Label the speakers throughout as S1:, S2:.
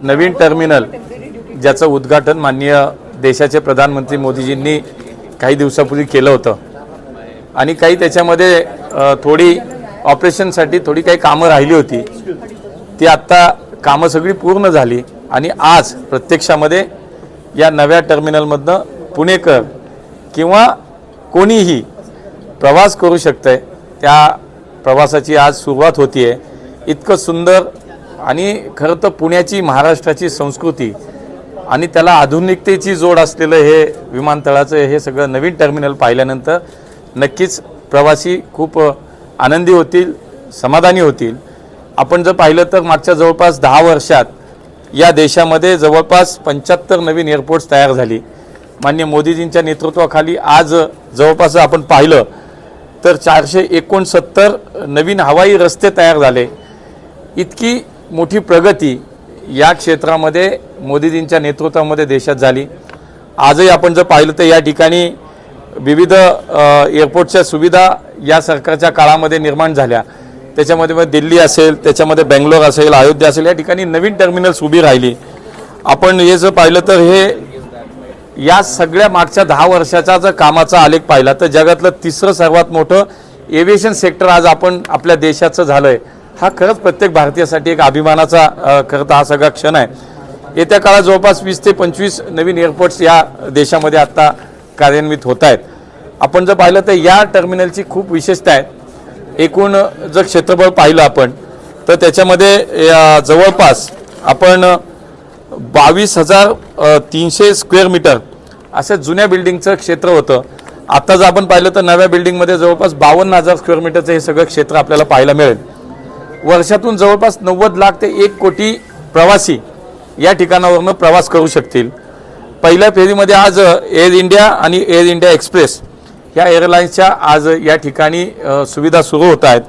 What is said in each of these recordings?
S1: नवीन terminal ज्याचं उद्घाटन माननीय देशाचे प्रधानमंत्री मोदीजींनी काही दिवसापूर्वी केलं होतं. आणि काही त्याच्यामध्ये थोडी ऑपरेशनसाठी थोडी काही कामं राहिली होती. ती आत्ता कामं सगळी पूर्ण झाली आणि आज प्रत्यक्षामध्ये या नव्या टर्मिनलमधनं पुणेकर किंवा कोणीही प्रवास करू शकतंय त्या प्रवासाची आज सुरुवात होती आहे इतकं सुंदर आणि खरं तर पुण्याची महाराष्ट्राची संस्कृती आणि त्याला आधुनिकतेची जोड असलेलं हे विमानतळाचं हे सगळं नवीन टर्मिनल पाहिल्यानंतर नक्कीच प्रवासी खूप आनंदी होतील समाधानी होतील. आपण जर पाहिलं तर मागच्या जवळपास दहा वर्षात या देशामध्ये जवळपास पंच्याहत्तर नवीन एअरपोर्ट्स तयार झाली. मान्य मोदीजींच्या नेतृत्वाखाली आज जवळपास आपण पाहिलं तर चारशे एकोणसत्तर नवीन हवाई रस्ते तयार झाले. इतकी मोठी प्रगती या क्षेत्रामध्ये मोदीजींच्या नेतृत्वामध्ये देशात झाली. आजही आपण जर पाहिलं तर या ठिकाणी विविध एअरपोर्टच्या सुविधा या सरकारच्या काळामध्ये निर्माण झाल्या. त्याच्यामध्ये मग दिल्ली असेल त्याच्यामध्ये बेंगलोर असेल अयोध्या असेल या ठिकाणी नवीन टर्मिनल्स उभी राहिली. आपण हे जर पाहिलं तर हे या सगळ्या मागच्या दहा वर्षाचा जर कामाचा आलेख पाहिला तर जगातलं तिसरं सर्वात मोठं एव्हिएशन सेक्टर आज आपण आपल्या देशाचं झालं आहे हा खरंच प्रत्येक भारतीयासाठी एक अभिमानाचा खरं तर हा सगळा क्षण आहे. येत्या काळात जवळपास वीस ते पंचवीस नवीन एअरपोर्ट्स या देशामध्ये आत्ता कार्यान्वित होत आहेत. आपण जर पाहिलं तर या टर्मिनलची खूप विशेषता आहे. एकूण जर क्षेत्रफळ पाहिलं आपण तर त्याच्यामध्ये जवळपास आपण बावीस हजार तीनशे स्क्वेअर मीटर असं जुन्या बिल्डिंगचं क्षेत्र होतं. आता जर आपण पाहिलं तर नव्या बिल्डिंगमध्ये जवळपास बावन्न हजार स्क्वेअर मीटरचं हे सगळं क्षेत्र आपल्याला पाहायला मिळेल. वर्षातून जवळपास नव्वद लाख ते एक कोटी प्रवासी या ठिकाणावरनं प्रवास करू शकतील. पहिल्या फेरीमध्ये आज एअर इंडिया आणि एअर इंडिया एक्सप्रेस या एअरलाईन्सच्या आज या ठिकाणी सुविधा सुरू होत आहेत.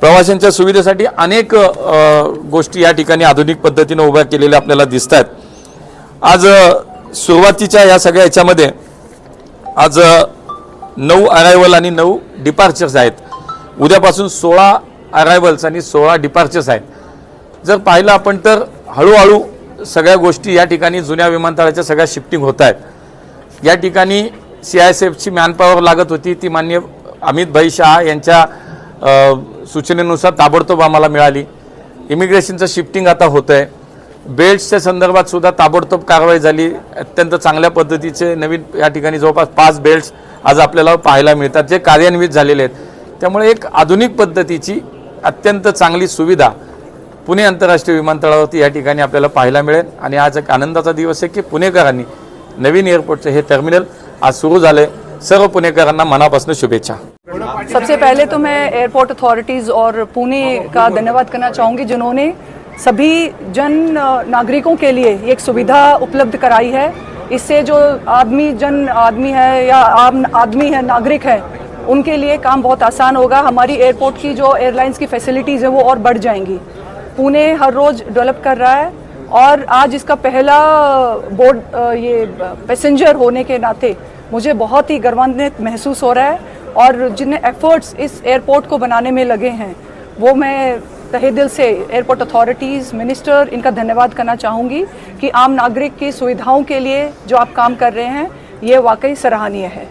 S1: प्रवाशांच्या सुविधेसाठी अनेक गोष्टी या ठिकाणी आधुनिक पद्धतीनं उभ्या केलेल्या आपल्याला दिसत आहेत आज सुरुवातीच्या या सगळ्या याच्यामध्ये आज नऊ अरायवल आणि नऊ डिपार्चर्स आहेत. उद्यापासून सोळा अरायवल्स आणि सोळा डिपार्चर्स आहेत. जर पाहिलं आपण तर हळूहळू सगळ्या गोष्टी या ठिकाणी जुन्या विमानतळाच्या सगळ्या शिफ्टिंग होत आहेत. या ठिकाणी सी आय एस एफची मॅनपॉवर लागत होती ती मान्य अमित भाई शहा यांच्या सूचनेनुसार ताबडतोब आम्हाला मिळाली. इमिग्रेशनचं शिफ्टिंग आता होतं आहे बेल्ट्सच्या संदर्भात सुद्धा ताबडतोब कारवाई झाली. अत्यंत चांगल्या पद्धतीचे नवीन या ठिकाणी जवळपास पाच बेल्ट्स आज आपल्याला पाहायला मिळतात जे कार्यान्वित झालेले आहेत. त्यामुळे एक आधुनिक पद्धतीची अत्यंत चांगली सुविधा पुणे आंतरराष्ट्रीय विमानतळावरती या ठिकाणी आपल्याला पाहायला मिळेल. आणि आज एक आनंदाचा दिवस आहे की पुणेकरांनी नवीन एअरपोर्टचं हे टर्मिनल आज सुरू झाले. सर्व पुणेकरांना मनापासून शुभेच्छा.
S2: सबसे पहले तो मैं एयरपोर्ट अथॉरिटीज़ और पुणे का धन्यवाद करना चाहूँगी जिन्होंने सभी जन नागरिकों के लिए एक सुविधा उपलब्ध कराई है। इससे जो आदमी जन आदमी है या आम आदमी है नागरिक है उनके लिए काम बहुत आसान होगा। हमारी एयरपोर्ट की जो एयरलाइंस की फैसिलिटीज़ है वो और बढ़ जाएँगी। पुणे हर रोज़ डेवलप कर रहा है और आज इसका पहला बोर्ड ये पैसेंजर होने के नाते मुझे बहुत ही गर्वान्वित महसूस हो रहा है और जितने एफर्ट्स इस एयरपोर्ट को बनाने में लगे हैं, वो मैं तहे दिल से एयरपोर्ट अथॉरिटीज़ मिनिस्टर इनका धन्यवाद करना चाहूँगी कि आम नागरिक की सुविधाओं के लिए जो आप काम कर रहे हैं, ये वाकई सराहनीय है।